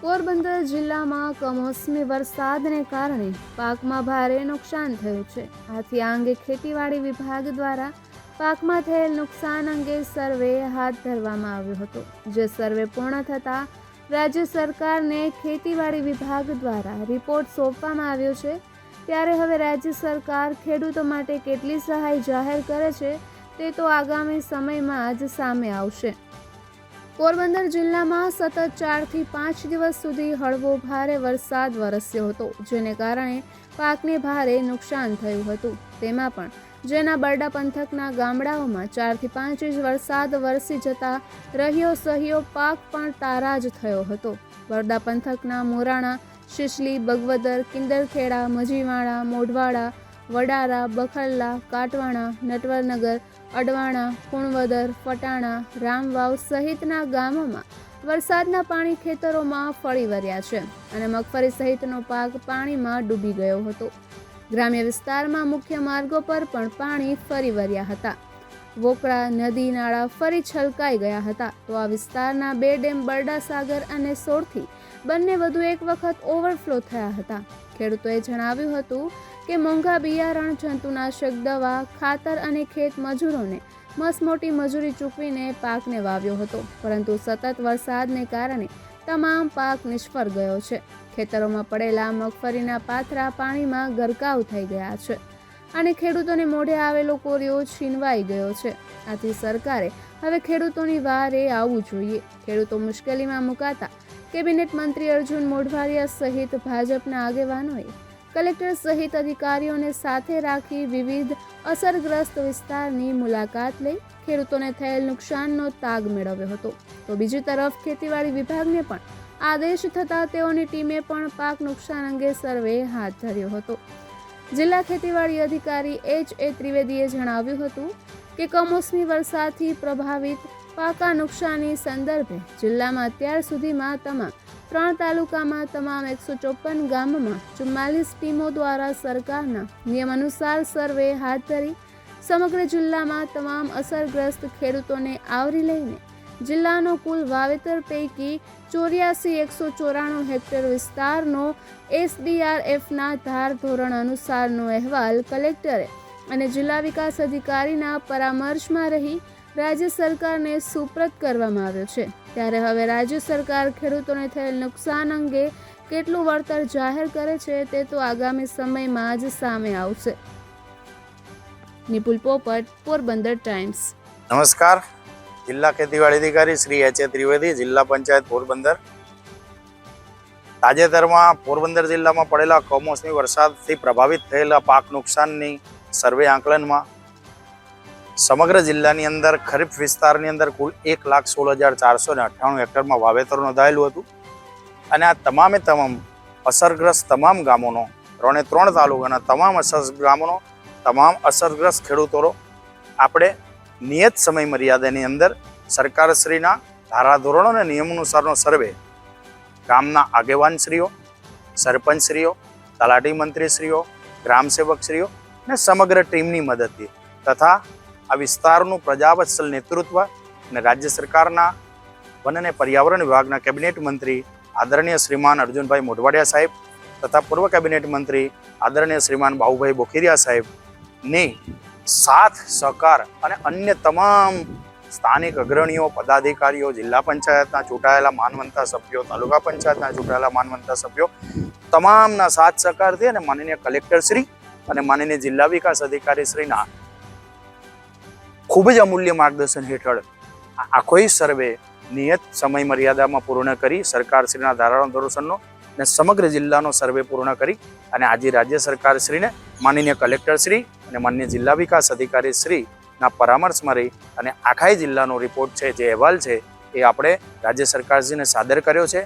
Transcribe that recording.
પોરબંદર જિલ્લામાં કમોસમી વરસાદને કારણે પાકમાં ભારે નુકસાન થયું છે. આથી આ અંગે ખેતીવાડી વિભાગ દ્વારા પાકમાં થયેલ નુકસાન અંગે સર્વે હાથ ધરવામાં આવ્યો હતો. જે સર્વે પૂર્ણ થતાં રાજ્ય સરકારને ખેતીવાડી વિભાગ દ્વારા રિપોર્ટ સોંપવામાં આવ્યો છે. ત્યારે હવે રાજ્ય સરકાર ખેડૂતો માટે કેટલી સહાય જાહેર કરે છે તે તો આગામી સમયમાં જ સામે આવશે. પોરબંદર જિલ્લામાં સતત ચારથી પાંચ દિવસ સુધી હળવો ભારે વરસાદ વરસ્યો હતો, જેને કારણે પાકને ભારે નુકસાન થયું હતું. તેમાં પણ જેના બરડા પંથકના ગામડાઓમાં ચારથી પાંચ ઇંચ વરસાદ વરસી જતા રહ્યો સહ્યો પાક પણ તારાજ થયો હતો. બરડા પંથકના મોરાણા, શિશલી, બગવદર કિંદરખેડા મજીવાડા મોઢવાડા વડારા, બખરલા, કાટવાણા, નટવરનગર, અડવાણા, કુણવદર ફટાણા રામવાવ સહિતના ગામોમાં વરસાદના પાણી ખેતરોમાં ફળી વર્યા છે અને મગફળી સહિતનો પાક પાણીમાં ડૂબી ગયો હતો. ગ્રામ્ય વિસ્તારમાં મુખ્ય માર્ગો પર પણ પાણી ફરી વર્યા હતા. વોકળા નદી, નાળા ફરી છલકાઈ ગયા હતા. તો આ વિસ્તારના બે ડેમ બરડા સાગર અને સોરથી બંને વધુ એક વખત ઓવરફ્લો થયા હતા. ખેડૂતોએ જણાવ્યું હતું કે મોંઘા બિયારણ જંતુનાશક દવા, ખાતર અને ખેત મજૂરોને મસમોટી મજૂરી ચૂકવીને પાકને વાવ્યો હતો. પરંતુ સતત વરસાદને કારણે તમામ પાક નિષ્ફળ ગયો છે. ખેતરોમાં પડેલા મગફળીના પાથરા પાણીમાં ગરકાવ થઈ ગયા છે અને ખેડૂતોને મોઢે આવેલો કોરિયો છીનવાઈ ગયો છે. આથી સરકારે હવે ખેડૂતોની વારે આવવું જોઈએ. ખેડૂતો મુશ્કેલીમાં મુકાતા કેબિનેટ મંત્રી અર્જુન મોઢવાડિયા સહિત ભાજપના આગેવાનોએ કલેક્ટર સહિત અધિકારીઓને સાથે રાખી વિવિધ અસરગ્રસ્ત વિસ્તારની મુલાકાત લઈ ખેડૂતોને થયેલ નુકસાનનો તાગ મેળવ્યો હતો. તો બીજી તરફ ખેતીવાડી વિભાગને પણ આદેશ થતાં તેઓની ટીમે પણ પાક નુકસાન અંગે સર્વે હાથ ધર્યો હતો. જિલ્લા ખેતીવાડી અધિકારી એચ એ ત્રિવેદીએ જણાવ્યું હતું કે કમોસમી વરસાદથી પ્રભાવિત પાકા નુકસાની સંદર્ભે જિલ્લામાં અત્યાર સુધીમાં તમામ ત્રણ તાલુકામાં તમામ એકસો ચોપન ગામમાં ચુમ્માલીસ ટીમો દ્વારા સરકારના નિયમ અનુસાર સર્વે હાથ ધરી સમગ્ર જિલ્લામાં તમામ અસરગ્રસ્ત ખેડૂતોને આવરી લઈને જિલ્લાનો કુલ વાવેતર પૈકી ચોર્યાસી એકસો ચોરાણું હેક્ટર વિસ્તારનો એસડીઆરએફના ધાર ધોરણ અનુસારનો અહેવાલ કલેક્ટરે અને જિલ્લા વિકાસ અધિકારીના પરામર્શમાં રહી રાજ્ય સરકારને સુપ્રત કરવામાં આવ્યો છે. ત્યારે હવે રાજ્ય સરકાર ખેડૂતોને થયેલ નુકસાન અંગે કેટલું વળતર જાહેર કરે છે તે તો આગામી સમયમાં જ સામે આવશે. નિપુલ પોપટ, પોરબંદર ટાઈમ્સ. નમસ્કાર. જિલ્લા ખેતીવાડી અધિકારી શ્રી એચ એ ત્રિવેદી, જિલ્લા પંચાયત પોરબંદર. તાજેતરમાં પોરબંદર જિલ્લામાં પડેલા કમોસમી વરસાદથી પ્રભાવિત થયેલા પાક નુકસાનની સર્વે આંકલનમાં સમગ્ર જિલ્લાની અંદર ખરીફ વિસ્તારની અંદર કુલ એક લાખ સોળ હજાર ચારસો ને અઠ્ઠાણું હેક્ટરમાં વાવેતર નોંધાયેલું હતું. અને આ તમામે તમામ અસરગ્રસ્ત તમામ ગામોનો, ત્રણે ત્રણ તાલુકાના તમામ અસર ગામોનો, તમામ અસરગ્રસ્ત ખેડૂતો આપણે નિયત સમય મર્યાદાની અંદર સરકારશ્રીના ધારાધોરણો અને નિયમ અનુસારનો સર્વે ગામના આગેવાનશ્રીઓ, સરપંચશ્રીઓ, તલાટી મંત્રીશ્રીઓ, ગ્રામસેવકશ્રીઓ અને સમગ્ર ટીમની મદદથી તથા આ વિસ્તારનું પ્રજાવત્સલ નેતૃત્વ અને રાજ્ય સરકારના વન અને પર્યાવરણ વિભાગના કેબિનેટ મંત્રી આદરણીય શ્રીમાન અર્જુનભાઈ મોઢવાડિયા સાહેબ તથા પૂર્વ કેબિનેટ મંત્રી આદરણીય શ્રીમાન બાહુભાઈ બોખીરિયા સાહેબની સાથ, સહકાર અને અન્ય તમામ સ્થાનિક અગ્રણીઓ, પદાધિકારીઓ, જિલ્લા પંચાયતના ચૂંટાયેલા માનવંતા સભ્યો, તાલુકા પંચાયતના ચૂંટાયેલા માનવંતા સભ્યો તમામના સાથ, સહકારથી અને માનનીય કલેક્ટર શ્રી અને માનનીય જિલ્લા વિકાસ અધિકારી શ્રીના ખૂબ જ અમૂલ્ય માર્ગદર્શન હેઠળ આ આખો સર્વે નિયત સમય મર્યાદામાં પૂર્ણ કરી સરકારશ્રીના ધારાધોરણનો અને સમગ્ર જિલ્લાનો સર્વે પૂર્ણ કરી અને આજે રાજ્ય સરકારશ્રીને માનનીય કલેક્ટરશ્રી અને માનનીય જિલ્લા વિકાસ અધિકારી શ્રીના પરામર્શમાં રહી અને આખાય જિલ્લાનો રિપોર્ટ છે, જે અહેવાલ છે, એ આપણે રાજ્ય સરકારશ્રીને સાદર કર્યો છે.